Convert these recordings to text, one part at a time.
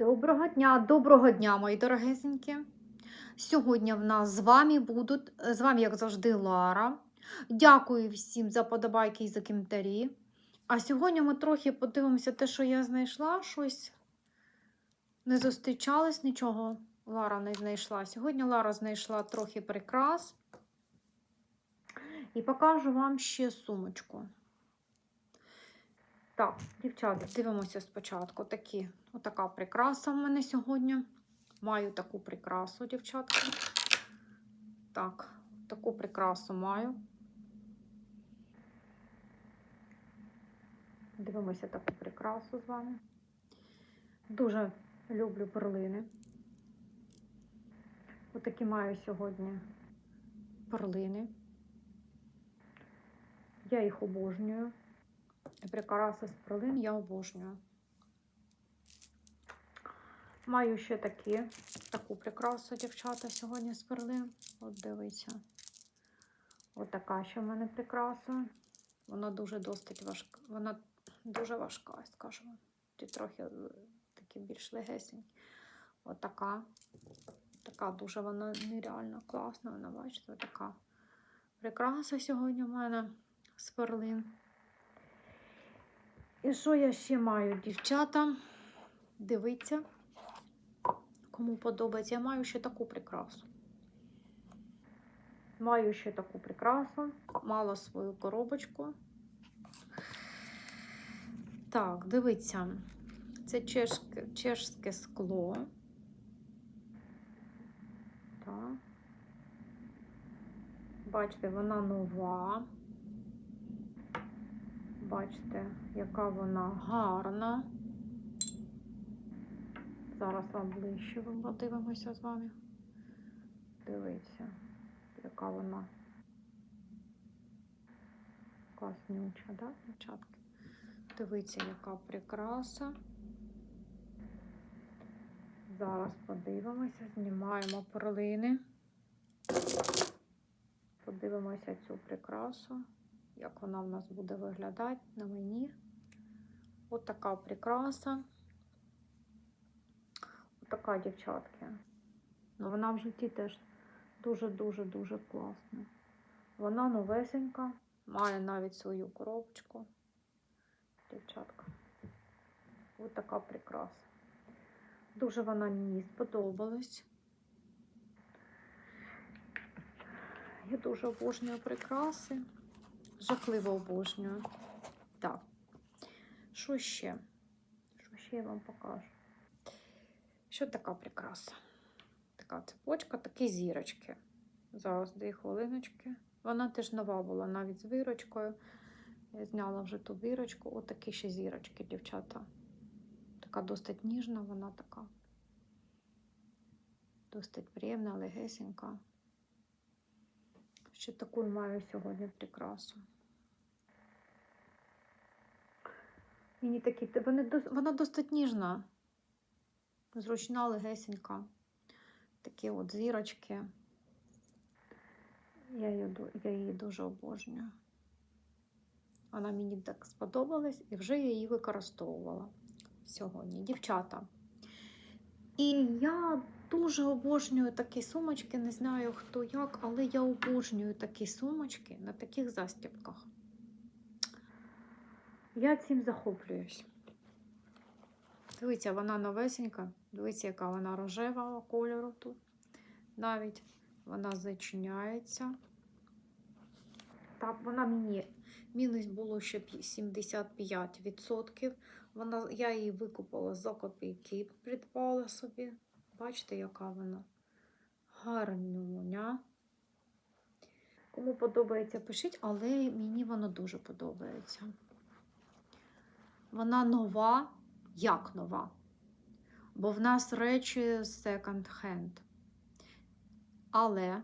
Доброго дня, доброго дня, мої дорогесенькі. Сьогодні в нас з вами будуть, з вами, як завжди, Лара. Дякую всім за подобайки і за коментарі. А сьогодні ми трохи подивимося те, що я знайшла. Щось не зустрічалось, нічого Лара не знайшла. Сьогодні Лара знайшла трохи прикрас. І покажу вам ще сумочку. Так, дівчата, дивимося спочатку. Такі, отака прикраса в мене сьогодні. Маю таку прикрасу, дівчатка. Так, таку прикрасу маю. Дивимося таку прикрасу з вами. Дуже люблю перлини. Отакі маю сьогодні перлини. Я їх обожнюю. Прикраси з перлин я обожнюю. Маю ще такі, таку прикрасу, дівчата, сьогодні з перлин. От дивіться. От ще в мене прикраса. Вона дуже досить важка. Вона дуже важка, скажімо. Ті трохи е, такі більш легесенькі. От. Така дуже вона нереально класна. Вона, бачите, така прикраса сьогодні в мене з перлин. І що я ще маю, дівчата? Дивіться, кому подобається. Я маю ще таку прикрасу. Маю ще таку прикрасу. Мала свою коробочку. Так, дивіться. Це чешське, чешське скло. Так. Бачите, вона нова. Бачите, яка вона гарна. Зараз вам ближче подивимося з вами. Дивіться, яка вона класнюча, да, дівчатки? Дивіться, яка прикраса. Зараз подивимося, знімаємо перлини. Подивимося цю прикрасу як вона в нас буде виглядати на мені. От така прикраса. От така, дівчатки. Ну, вона в житті теж дуже-дуже-дуже класна. Вона новесенька, має навіть свою коробочку. Дівчатка. Ось така прикраса. Дуже вона мені сподобалась. Я дуже обожнюю прикраси. Жахливо обожнюю. Так. Що ще? Що ще я вам покажу? Що така прикраса? Така цепочка, такі зірочки. Зараз дві хвилиночки. Вона теж нова була навіть з вірочкою. Я зняла вже ту вірочку. Отакі ще зірочки, дівчата. Така досить ніжна, вона така. Досить приємна, легесенька. Ще таку маю сьогодні прикрасу. Мені такі, вони, вона досить ніжна, зручна, легесенька. Такі от зірочки. Я її, я її дуже обожнюю. Вона мені так сподобалась і вже я її використовувала сьогодні. Дівчата. І я дуже обожнюю такі сумочки, не знаю хто як, але я обожнюю такі сумочки на таких застібках. Я цим захоплююсь. Дивіться, вона новесенька. Дивіться, яка вона рожевого кольору тут. Навіть вона зачиняється. Так, вона мені мінус було ще 75%. Вона, я її викупила за копійки, придбала собі. Бачите, яка вона гарнюня. Кому подобається, пишіть, але мені вона дуже подобається. Вона нова, як нова? Бо в нас речі секонд-хенд. Але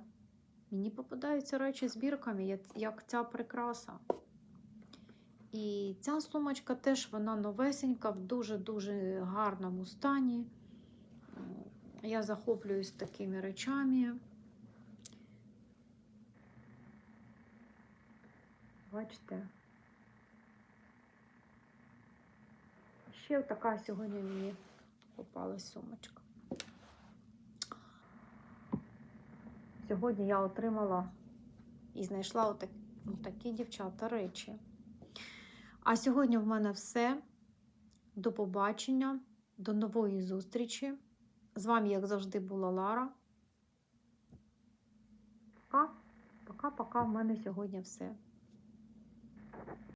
мені попадаються речі з бірками, як- як ця прикраса. І ця сумочка теж вона новесенька, в дуже-дуже гарному стані. Я захоплююсь такими речами. Бачите? Ще така сьогодні мені попалась сумочка. Сьогодні я отримала і знайшла отак, такі дівчата речі. А сьогодні в мене все. До побачення, до нової зустрічі. З вами, як завжди, була Лара. Пока, пока-пока. В мене сьогодні все.